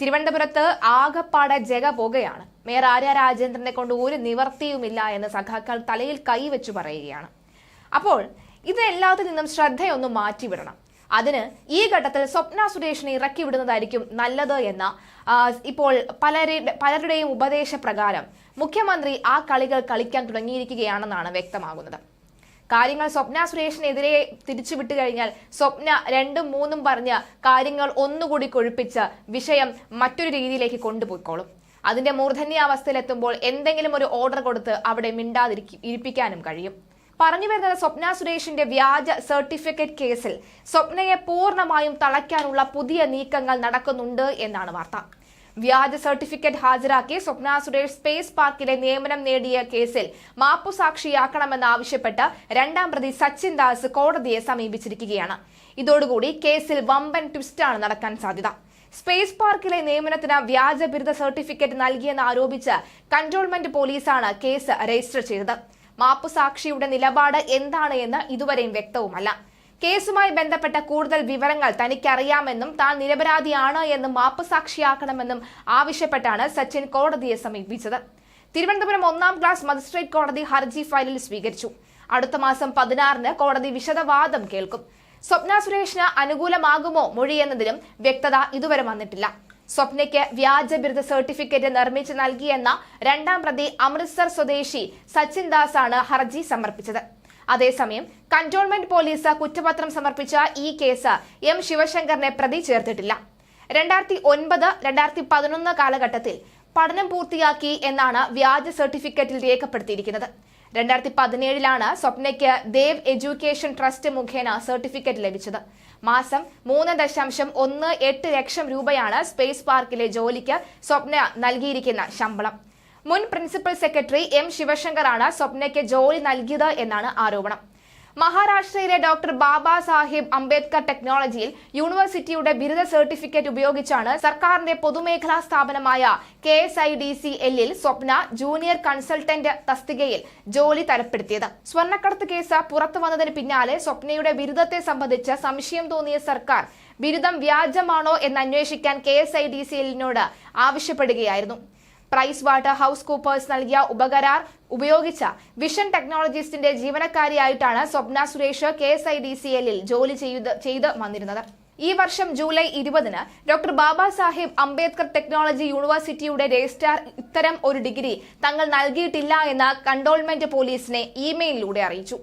തിരുവനന്തപുരത്ത് ആകപ്പാടെ ജഗ പോകുകയാണ് മേയർ ആര്യ രാജേന്ദ്രനെ കൊണ്ട് ഒരു നിവർത്തിയുമില്ല എന്ന് സഖാക്കൾ തലയിൽ കൈവച്ചു പറയുകയാണ്. അപ്പോൾ ഇതെല്ലാത്തിൽ നിന്നും ശ്രദ്ധയൊന്ന് മാറ്റിവിടണം. അതിന് ഈ ഘട്ടത്തിൽ സ്വപ്ന സുരേഷിനെ ഇറക്കി വിടുന്നതായിരിക്കും നല്ലത് എന്ന ഇപ്പോൾ പലരുടെ പലരുടെയും ഉപദേശപ്രകാരം മുഖ്യമന്ത്രി ആ കളികൾ കളിക്കാൻ തുടങ്ങിയിരിക്കുകയാണെന്നാണ് വ്യക്തമാകുന്നത്. കാര്യങ്ങൾ സ്വപ്ന സുരേഷിനെതിരെ തിരിച്ചുവിട്ട് കഴിഞ്ഞാൽ സ്വപ്ന രണ്ടും മൂന്നും പറഞ്ഞ് കാര്യങ്ങൾ ഒന്നുകൂടി കൊഴുപ്പിച്ച് വിഷയം മറ്റൊരു രീതിയിലേക്ക് കൊണ്ടുപോയിക്കോളും. അതിന്റെ മൂർധന്യാവസ്ഥയിലെത്തുമ്പോൾ എന്തെങ്കിലും ഒരു ഓർഡർ കൊടുത്ത് അവിടെ മിണ്ടാതിരിക്കും ഇരിപ്പിക്കാനും കഴിയും. പറഞ്ഞു വരുന്നത് സ്വപ്ന സുരേഷിന്റെ വ്യാജ സർട്ടിഫിക്കറ്റ് കേസിൽ സ്വപ്നയെ പൂർണമായും തളയ്ക്കാനുള്ള പുതിയ നീക്കങ്ങൾ നടക്കുന്നുണ്ട് എന്നാണ് വാർത്ത. വ്യാജ സർട്ടിഫിക്കറ്റ് ഹാജരാക്കി സ്വപ്ന സുരേഷ് സ്പേസ് പാർക്കിലെ നിയമനം നേടിയ കേസിൽ മാപ്പുസാക്ഷിയാക്കണമെന്നാവശ്യപ്പെട്ട് രണ്ടാം പ്രതി സച്ചിൻ ദാസ് കോടതിയെ സമീപിച്ചിരിക്കുകയാണ്. ഇതോടുകൂടി കേസിൽ വമ്പൻ ട്വിസ്റ്റാണ് നടക്കാൻ സാധ്യത. സ്പേസ് പാർക്കിലെ നിയമനത്തിന് വ്യാജ ബിരുദ സർട്ടിഫിക്കറ്റ് നൽകിയെന്ന് ആരോപിച്ച് കൺട്രോൾമെന്റ് പോലീസാണ് കേസ് രജിസ്റ്റർ ചെയ്തത്. മാപ്പുസാക്ഷിയുടെ നിലപാട് എന്താണ് എന്ന് ഇതുവരെയും വ്യക്തവുമല്ല. കേസുമായി ബന്ധപ്പെട്ട കൂടുതൽ വിവരങ്ങൾ തനിക്കറിയാമെന്നും താൻ നിരപരാധിയാണ് എന്നും മാപ്പ് സാക്ഷിയാക്കണമെന്നും ആവശ്യപ്പെട്ടാണ് സച്ചിൻ കോടതിയെ സമീപിച്ചത്. തിരുവനന്തപുരം ഒന്നാം ക്ലാസ് മജിസ്ട്രേറ്റ് കോടതി ഹർജി ഫയലിൽ സ്വീകരിച്ചു. അടുത്ത മാസം പതിനാറിന് കോടതി വിശദവാദം കേൾക്കും. സ്വപ്ന സുരേഷിന് അനുകൂലമാകുമോ മൊഴിയെന്നതിലും വ്യക്തത ഇതുവരെ വന്നിട്ടില്ല. സ്വപ്നയ്ക്ക് വ്യാജ ബിരുദ സർട്ടിഫിക്കറ്റ് നിർമ്മിച്ചു നൽകിയെന്ന രണ്ടാം പ്രതി അമൃത്സർ സ്വദേശി സച്ചിൻ ദാസ് ആണ് ഹർജി സമർപ്പിച്ചത്. അതേസമയം കന്റോൺമെന്റ് പോലീസ് കുറ്റപത്രം സമർപ്പിച്ച ഈ കേസ് എം ശിവശങ്കറിനെ പ്രതി ചേർത്തിട്ടില്ല. രണ്ടായിരത്തി ഒൻപത് രണ്ടായിരത്തി പതിനൊന്ന് കാലഘട്ടത്തിൽ പഠനം പൂർത്തിയാക്കി എന്നാണ് വ്യാജ സർട്ടിഫിക്കറ്റിൽ രേഖപ്പെടുത്തിയിരിക്കുന്നത്. രണ്ടായിരത്തി പതിനേഴിലാണ് സ്വപ്നയ്ക്ക് ദേവ് എഡ്യൂക്കേഷൻ ട്രസ്റ്റ് മുഖേന സർട്ടിഫിക്കറ്റ് ലഭിച്ചത്. മാസം മൂന്ന് ദശാംശം ഒന്ന് എട്ട് ലക്ഷം രൂപയാണ് സ്പേസ് പാർക്കിലെ ജോലിക്ക് സ്വപ്ന നൽകിയിരിക്കുന്ന ശമ്പളം. മുൻ പ്രിൻസിപ്പൽ സെക്രട്ടറി എം ശിവശങ്കറാണ് സ്വപ്നയ്ക്ക് ജോലി നൽകിയത് എന്നാണ് ആരോപണം. മഹാരാഷ്ട്രയിലെ ഡോക്ടർ ബാബാ സാഹിബ് അംബേദ്കർ ടെക്നോളജിയിൽ യൂണിവേഴ്സിറ്റിയുടെ ബിരുദ സർട്ടിഫിക്കറ്റ് ഉപയോഗിച്ചാണ് സർക്കാരിന്റെ പൊതുമേഖലാ സ്ഥാപനമായ K S I D C എല്ലിൽ സ്വപ്ന ജൂനിയർ കൺസൾട്ടന്റ് തസ്തികയിൽ ജോലി തരപ്പെടുത്തിയത്. സ്വർണക്കടത്ത് കേസ് പുറത്തു വന്നതിന് പിന്നാലെ സ്വപ്നയുടെ ബിരുദത്തെ സംബന്ധിച്ച് സംശയം തോന്നിയ സർക്കാർ ബിരുദം വ്യാജമാണോ എന്ന് അന്വേഷിക്കാൻ K S I D C എല്ലിനോട് ആവശ്യപ്പെടുകയായിരുന്നു. പ്രൈസ് വാട്ടർ ഹൗസ് കൂപ്പേഴ്സ് നൽകിയ ഉപകരാർ ഉപയോഗിച്ച വിഷൻ ടെക്നോളജിസ്റ്റിന്റെ ജീവനക്കാരിയായിട്ടാണ് Swapna Suresh K S I D C എല്ലിൽ ജോലി ചെയ്ത് വന്നിരുന്നത്. ഈ വർഷം ജൂലൈ ഇരുപതിന് ഡോക്ടർ ബാബാ സാഹിബ് അംബേദ്കർ ടെക്നോളജി യൂണിവേഴ്സിറ്റിയുടെ രജിസ്ട്രാർ ഇത്തരം ഒരു ഡിഗ്രി തങ്ങൾ നൽകിയിട്ടില്ല എന്ന് കണ്ടോൾമെന്റ് പോലീസിനെ ഇമെയിലിലൂടെ അറിയിച്ചു.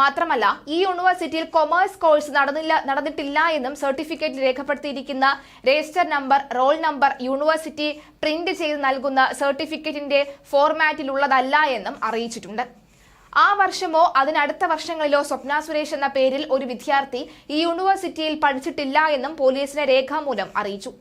മാത്രമല്ല ഈ യൂണിവേഴ്സിറ്റിയിൽ കൊമേഴ്സ് കോഴ്സ് നടന്നില്ല നടന്നിട്ടില്ല എന്നും സർട്ടിഫിക്കറ്റിൽ രേഖപ്പെടുത്തിയിരിക്കുന്ന register number roll number university print ചെയ്ത് നൽകുന്ന സർട്ടിഫിക്കറ്റിന്റെ ഫോർമാറ്റിലുള്ളതല്ല എന്നും അറിയിച്ചിട്ടുണ്ട്. ആ വർഷമോ അതിനടുത്ത വർഷങ്ങളിലോ സ്വപ്ന സുരേഷ് എന്ന പേരിൽ ഒരു വിദ്യാർത്ഥി ഈ യൂണിവേഴ്സിറ്റിയിൽ പഠിച്ചിട്ടില്ല എന്നും പോലീസിനെ രേഖാമൂലം അറിയിച്ചു.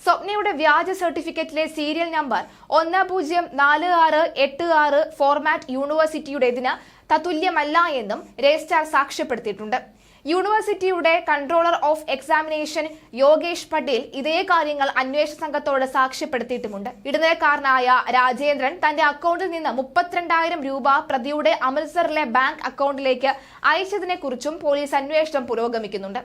സ്വപ്നയുടെ വ്യാജ സർട്ടിഫിക്കറ്റിലെ സീരിയൽ നമ്പർ ഒന്ന് പൂജ്യം നാല് ആറ് എട്ട് ആറ് ഫോർമാറ്റ് യൂണിവേഴ്സിറ്റിയുടേതിന് തത്തുല്യമല്ല എന്നും രജിസ്ട്രാർ സാക്ഷ്യപ്പെടുത്തിയിട്ടുണ്ട്. യൂണിവേഴ്സിറ്റിയുടെ controller of examination Yogesh Patel ഇതേ കാര്യങ്ങൾ അന്വേഷണ സംഘത്തോട് സാക്ഷ്യപ്പെടുത്തിയിട്ടുമുണ്ട്. ഇടനിലക്കാരനായ രാജേന്ദ്രൻ തന്റെ അക്കൗണ്ടിൽ നിന്ന് മുപ്പത്തിരണ്ടായിരം രൂപ പ്രതിയുടെ അമൃത്സറിലെ ബാങ്ക് അക്കൗണ്ടിലേക്ക് അയച്ചതിനെക്കുറിച്ചും പോലീസ് അന്വേഷണം പുരോഗമിക്കുന്നുണ്ട്.